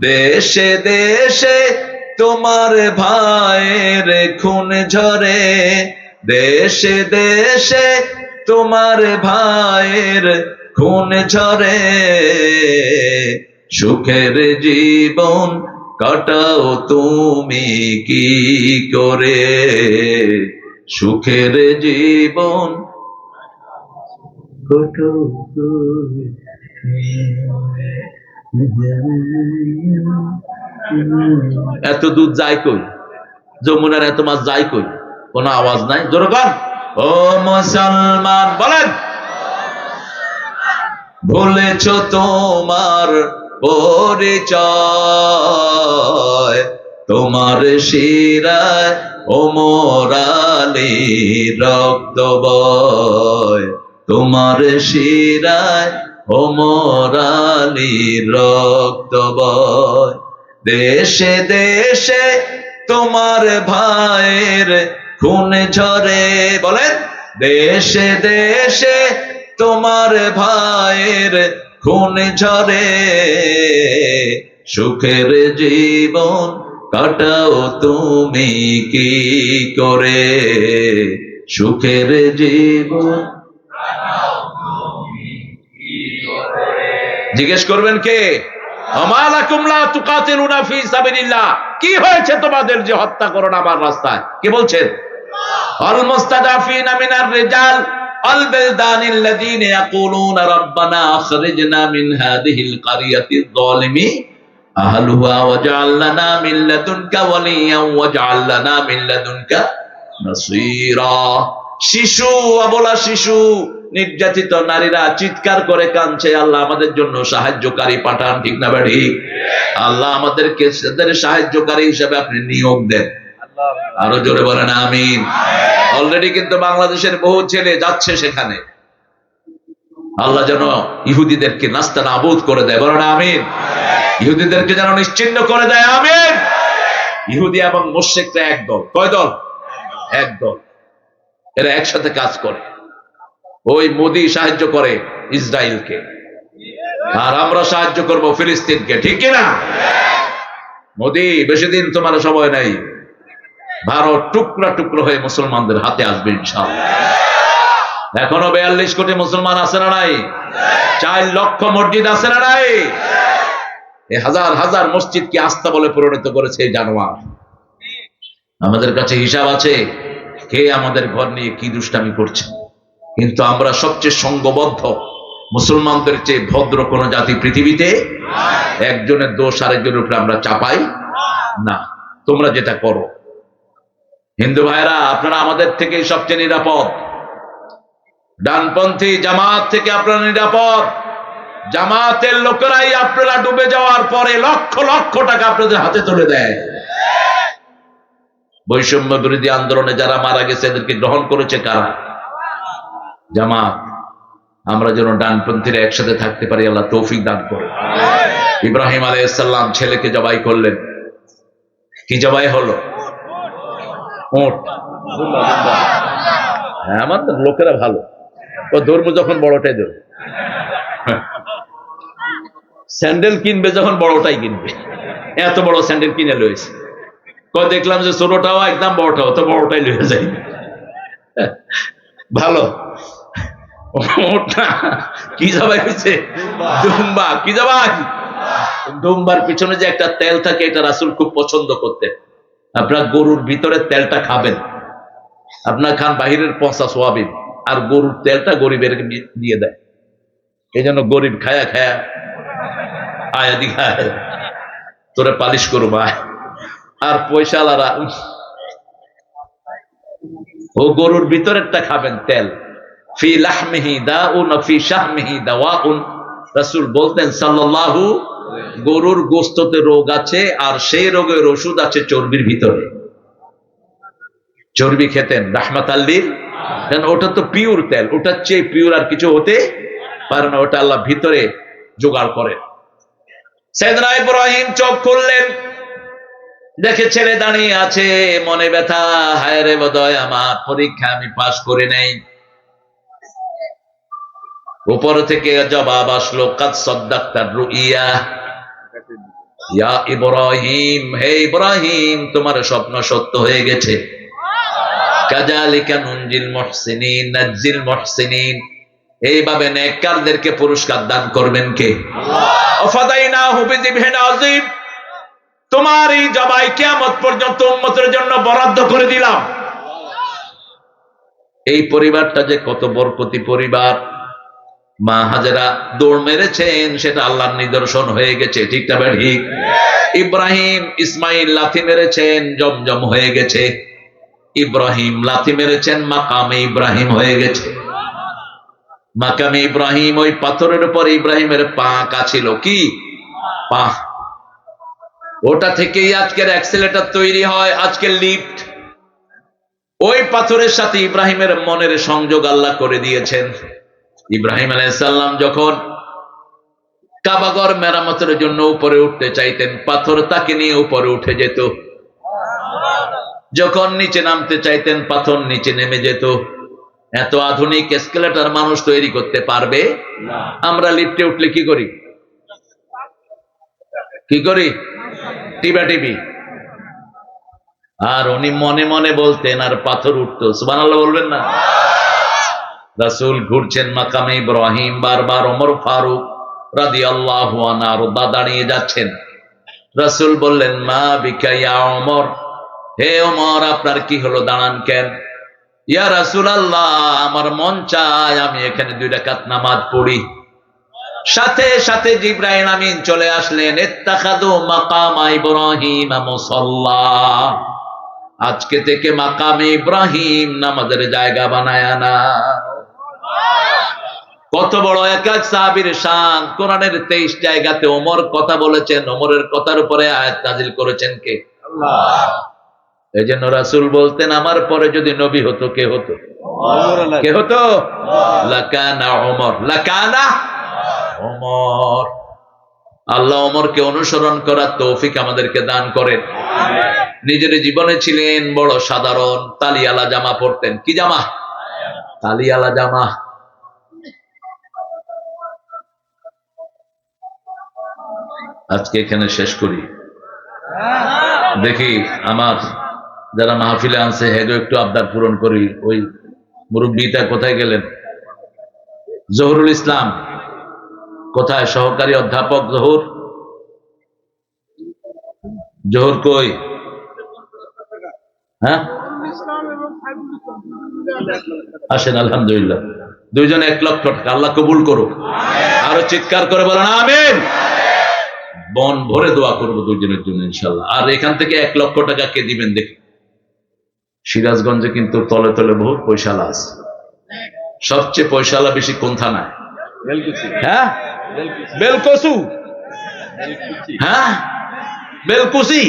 দেশে দেশে তোমার ভাইয়ের খুন ঝরে। দেশে দেশে তোমার ভাইয়ের খুন ঝরে। সুখের জীবন কাটাও তুমি কি করে? সুখের জীবন কাটাও তুমি এত দুধ যায় কই? যমুনার এত মাছ যায় কই? কোনো আওয়াজ নাই? জোরকান ও মুসলমান, বলেন। ভুলেছ তোমার পরিচয়, তোমার শিরায় ওমরালি রক্ত বয় তোমার শিরায় ওমরালি রক্ত বয়। দেশে দেশে তোমার ভাইয়ের খুন ঝরে, বলেন। দেশে দেশে তোমার ভাইয়ের খুন ঝরে। সুখের জীবন কাটাও তুমি কি করে? সুখের জীবন জিজ্ঞেস করবেন কে? কি হয়েছে তোমাদের যে হত্যা করো আমার রাস্তায়? কি বলছেন? শিশু, অবলা শিশু নির্যাতিত নারীরা চিৎকার করে কাঁদছে, আল্লাহ আমাদের জন্য সাহায্যকারী পাঠান, ঠিক না বাড়ি? আল্লাহ আমাদেরকে সাহায্যকারী হিসেবে আপনি নিয়োগ দেন। আরও জোরে বলেন, আমিন। অলরেডি কিন্তু বাংলাদেশের বহু ছেলে যাচ্ছে সেখানে। আল্লাহ যেন ইহুদিদেরকে নাস্তা নাবুদ করে দেয়। বলেন, আমিন। ইহুদিদেরকে যেন নিশ্চিন্ন করে দেয়, আমিন। ইহুদি এবং মোশেকরা এক দল। কয় দল? এক দল। এরা একসাথে কাজ করে। ওই মোদি সাহায্য করে ইসরায়েলকে। আর আমরা সাহায্য করব ফিলিস্তিনকে, ঠিক কিনা? মোদি, বেশি দিন তোমার সময় নাই। ভারত টুকরা টুকরো হয়ে মুসলমানদের হাতে আসবে এখনও বিয়াল্লিশ কোটি মুসলমান আছে না নাই? চার লক্ষ মসজিদ আছে না নাই? হাজার হাজার মসজিদকে আস্থা বলে পরিণত করেছে এই জানোয়ার। আমাদের কাছে হিসাব আছে কে আমাদের ঘর নিয়ে কি দুষ্টামি করছে। কিন্তু আমরা সবচেয়ে সঙ্গবদ্ধ মুসলমানদের চেয়ে ভদ্র কোন জাতি পৃথিবীতে একজনের দোষ আরেকজনের উপরে আমরা চাপাই না। তোমরা যেটা করো। হিন্দু ভাইরা আপনারা আমাদের থেকে সবচেয়ে নিরাপদ। ডানপন্থী জামাত থেকে আপনারা নিরাপদ। জামাতের লোকেরাই আপনারা ডুবে যাওয়ার পরে লক্ষ লক্ষ টাকা আপনাদের হাতে তুলে দেয়। বৈষম্য বিরোধী আন্দোলনে যারা মারা গেছে, এদেরকে গ্রহণ করেছে কারা? জামাত আমরা যেন ডানপন্থীরা একসাথে থাকতে পারি, আল্লাহ তৌফিক দান করে ইব্রাহিম আলাইসাল্লাম ছেলেকে জবাই করলেন। কি জবাই হলো? হ্যাঁ আমার তো লোকেরা ভালো। ও ধর্ম যখন বড়টাই ধরবে স্যান্ডেল কিনবে যখন বড়টাই কিনবে। এত বড় স্যান্ডেল কিনে লয়েছে কয়, দেখলাম যে ছোটটাও একদম বড়টাও, তো বড়টাই লয়ে যায়। ভালো। ওটা কি জবাই হয়েছে? দুম্বা। কি জবাই? দুম্বার পিছনে যে একটা তেল থাকে, এটা রাসুল খুব পছন্দ করতেন। আপনার গরুর ভিতরে তেলটা খাবেন। আপনার খান বাহিরের পচা সোয়াবিন। আর গরুর তেলটা গরিবের দিয়ে দেয়। এই জন্য গরিব খায়া খায়া আয় আয়। তোরে পালিশ করব আয় আর পয়সালারা ও গরুর ভিতরেরটা খাবেন তেল। ফি লাহমিহি ফি শাহমিহি বলতেন, সাল্লাল্লাহু গরুর গোস্ততে রোগ আছে আর সেই রোগের ওষুধ আছে চর্বির ভিতরে। চর্বি খেতেন, রাহমাত আল্লির ওটা তো পিওর তেল, ওটার চেয়ে পিওর আর কিছু হতে পারে না, ওটা আল্লাহ ভিতরে জোগাড় করেন। সেদনা ইব্রাহিম চোখ খুললেন, দেখে ছেলে দাঁড়িয়ে আছে, মনে ব্যথা, হায় রে বোধয় আমার পরীক্ষা আমি পাশ করে নেই। উপর থেকে জবাব আসলো কাদ সদ্দাক্তার রুইয়া। ইয়া ইব্রাহিম হে ইব্রাহিম তোমার স্বপ্ন সত্য হয়ে গেছে। কাজালিকা নুনজিল মুহসিনিন নাজ্জিল মুহসিনিন। এইভাবে নেককারদেরকে পুরস্কার দান করবেন কে? আযীম তোমার এই জবাই কিয়ামত পর্যন্ত উম্মতের জন্য বরাদ্দ করে দিলাম। এই পরিবারটা যে কত বরকতি পরিবার। মা হাজারা দৌড় মেরেছেন, সেটা আল্লাহর নিদর্শন হয়ে গেছে, ঠিক না ঠিক। ইব্রাহিম, ইসমাইল লাথি মেরেছেন, জমজম হয়ে গেছে। ইব্রাহিম লাথি মেরেছেন, মাকামে ইব্রাহিম হয়ে গেছে। মাকামে ইব্রাহিম ওই পাথরের উপর ইব্রাহিমের পা ছিল। কি? পা। ওটা থেকেই আজকের অ্যাক্সিলেটার তৈরি হয়, আজকের লিফট। ওই পাথরের সাথে ইব্রাহিমের মনের সংযোগ আল্লাহ করে দিয়েছেন। ইব্রাহিম আলাইসাল্লাম যখন কাবাগর মেরামতের জন্য উপরে উঠতে চাইতেন পাথর তাকে নিয়ে উপরে উঠে যেত। যখন নিচে নামতে চাইতেন পাথর নিচে নেমে যেত। এত আধুনিক এসকেলেটার মানুষ তৈরি করতে পারবে? আমরা লিফটে উঠলে কি করি? কি করি? টিবা টিপি আর উনি মনে মনে বলতেন আর পাথর উঠতো। সুবান বলবেন না? রাসুল ঘুরছেন মাকামে ইব্রাহিম, বারবার ওমর ফারুক রাদি আল্লাহ দাঁড়িয়ে যাচ্ছেন। রাসুল বললেন, মা বিকাইয়া অমর হে ওমর, আপনার কি হলো? দাঁড়ান কেন? ইয়া রাসুল আল্লাহ আমার মন চায় আমি এখানে দুই রাকাত নামাজ পড়ি। সাথে সাথে জিব্রাহিম আমিন চলে আসলেন ইত্তাখাদু মাকাম ইব্রাহিম মুসাল্লা। আজকে থেকে মাকামে ইব্রাহিম নামাজের জায়গা বানায় না কত বড় এক এক সাহাবীর শান। কোরআনের তেইশ জায়গাতে ওমর কথা বলেছেন ওমরের কথার উপরে আয়াত নাজিল করেছেন কে? এই জন্য রাসুল বলতেন আমার পরে যদি নবী হতো কে হতো? কে হতো? লাকানা ওমর। লাকানা ওমর। আল্লাহ ওমরকে অনুসরণ করার তৌফিক আমাদেরকে দান করেন। নিজের জীবনে ছিলেন বড় সাধারণ তালিয়ালা জামা পরতেন। কি জামা? তালিয়ালা জামা। আজকে এখানে শেষ করি। দেখি আমার যারা মাহফিলে আনছে, হেগো একটু আবদার পূরণ করি। ওই মুরব্বীটা কোথায় গেলেন? জহুরুল ইসলাম। কোথায়? সহকারী অধ্যাপক জহুর। জহুর কই? হ্যাঁ? আসেন, আলহামদুলিল্লাহ। দুইজন এক লক্ষ টাকা। আল্লাহ কবুল করুক। আরও চিৎকার করে বলেন, আমিন। বন ভরে দোয়া করব দুজনের জন্য ইনশাল্লাহ। আর এখান থেকে এক লক্ষ টাকা কে দিবেন দেখি। সিরাজগঞ্জে কিন্তু তলে তলে বহু পয়সালা আছে। সবচেয়ে পয়সালা বেশি কোন থানায়? হ্যাঁ? বেলকসু হ্যাঁ? বেলকুসি